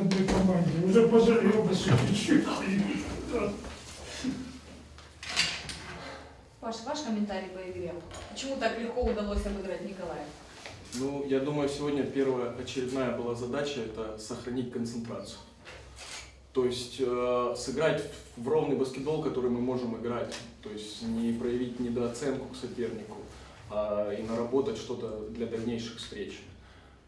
одной команде. Уже пожалел бы, чуть-чуть. Паш, ваш комментарий по игре. Почему так легко удалось обыграть Николая? Ну, я думаю, сегодня первая очередная была задача – это сохранить концентрацию. То есть э, сыграть в ровный баскетбол, который мы можем играть. То есть не проявить недооценку к сопернику, а и наработать что-то для дальнейших встреч.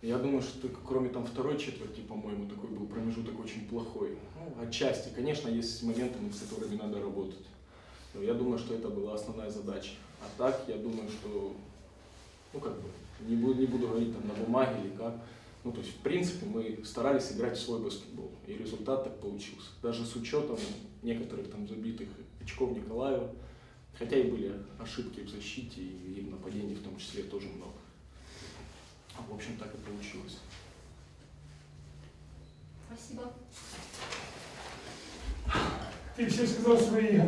Я думаю, что кроме там второй четверти, по-моему, такой был промежуток очень плохой. Ну, отчасти, конечно, есть моменты, над которыми надо работать. Но я думаю, что это была основная задача. А так, я думаю, что, ну как бы, не буду, не буду говорить там на бумаге или как. Ну, то есть, в принципе, мы старались играть в свой баскетбол, и результат так получился. Даже с учетом некоторых там забитых очков Николаева, хотя и были ошибки в защите и в нападении в том числе тоже много. А, В общем, так и получилось. Спасибо. Ты все сказал свои.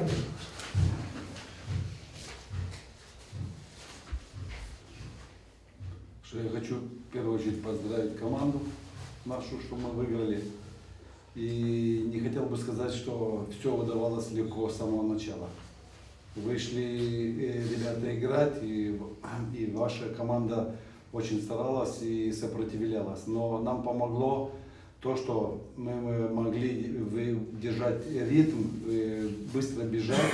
Что я хочу в первую очередь поздравить команду нашу, что мы выиграли. И не хотел бы сказать, что все удавалось легко с самого начала. Вышли э, ребята играть, и, и ваша команда очень старалась и сопротивлялась. Но нам помогло то, что мы, могли держать ритм, э, быстро бежать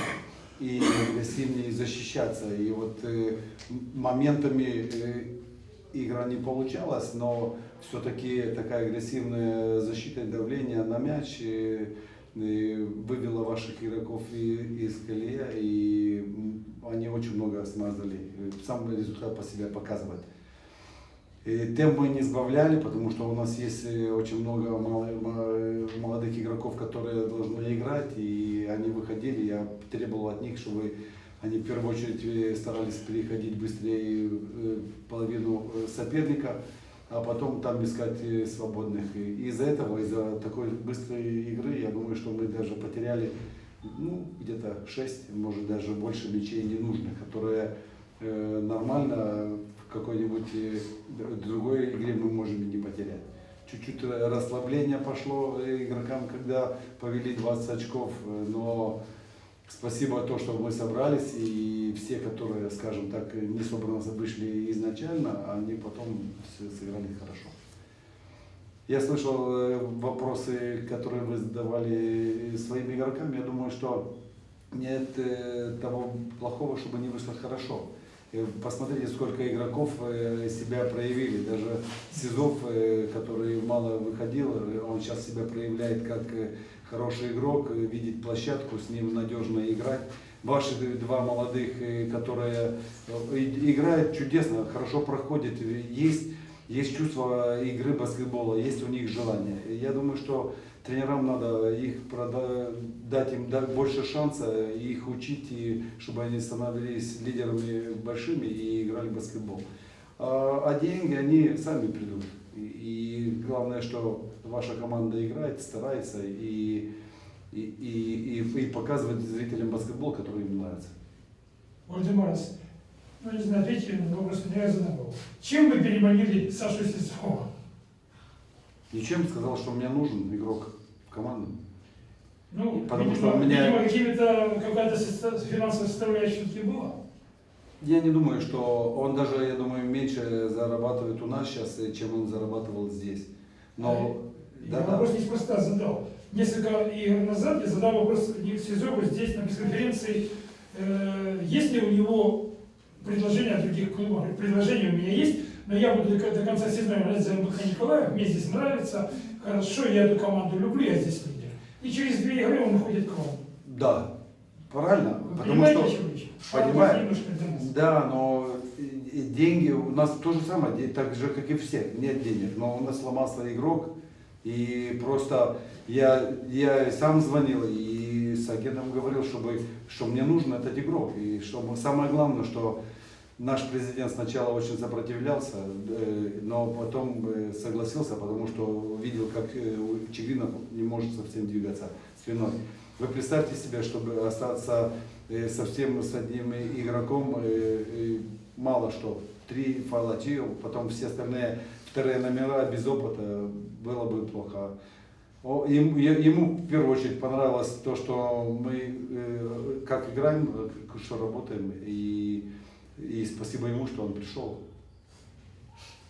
и агрессивнее защищаться. И вот э, моментами э, игра не получалась, но все-таки такая агрессивная защита и давление на мяч вывела ваших игроков из колея, и они очень много смазали. Сам результат по себе показывает. Темп мы не сбавляли, потому что у нас есть э, очень много мо- молодых игроков, которые должны играть, и они выходили, я требовал от них, чтобы они в первую очередь э, старались переходить быстрее э, половину э, соперника, а потом там искать э, свободных. И из-за этого, из-за такой быстрой игры, я думаю, что мы даже потеряли ну, где-то 6, может даже больше мячей ненужных, которые э, нормально какой-нибудь э, другой игре мы можем и не потерять. Чуть-чуть э, расслабление пошло э, игрокам, когда повели 20 очков, но спасибо то, что мы собрались, и все, которые, скажем так, не собраны вышли изначально, они потом все сыграли хорошо. Я слышал вопросы, которые вы задавали своим игрокам. Я думаю, что нет того плохого, чтобы не вышло хорошо. Посмотрите, сколько игроков э, себя проявили. Даже Сизов, э, который мало выходил, он сейчас себя проявляет как э, хороший игрок, видеть площадку, с ним надежно играть. Ваши два молодых, которые играют чудесно, хорошо проходят, есть, есть чувство игры баскетбола, есть у них желание. Я думаю, что тренерам надо их прода- дать им больше шанса, их учить, и чтобы они становились лидерами большими и играли в баскетбол. А, а деньги, они сами придут. И, главное, что ваша команда играет, старается и, и, и, и, показывает зрителям баскетбол, который им нравится. Вальдемарс, ну не на вопрос, не задавал. Чем вы переманили Сашу Сизова? Ничем сказал, что мне нужен игрок в команду. Ну, Потому видимо, что у меня- видимо, какими-то какая-то финансовая составляющая все-таки была. Я не думаю, что он даже, я думаю, меньше зарабатывает у нас сейчас, чем он зарабатывал здесь. Но Я да, да. вопрос неспроста задал. Несколько игр назад я задал вопрос Сизову здесь на пресс-конференции, э, есть ли у него предложение от других клубов. Предложение у меня есть, но я буду до, конца сезона за МБХ Николаев, мне здесь нравится, хорошо, я эту команду люблю, я здесь лидер. И через две игры он уходит к вам. да, правильно, Вы потому что о чем речь? Понимаю. Да, но деньги у нас то же самое, так же, как и все, нет денег. Но у нас сломался игрок, и просто я, я сам звонил и с агентом говорил, чтобы, что мне нужен этот игрок. И что самое главное, что наш президент сначала очень сопротивлялся, э, но потом э, согласился, потому что видел, как э, Чигринов не может совсем двигаться спиной. Вы представьте себе, чтобы остаться совсем с одним игроком, мало что, три файла чил, потом все остальные вторые номера без опыта, было бы плохо. Ему, в первую очередь понравилось то, что мы как играем, что работаем. И, и спасибо ему, что он пришел.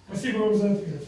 Спасибо вам за ответ.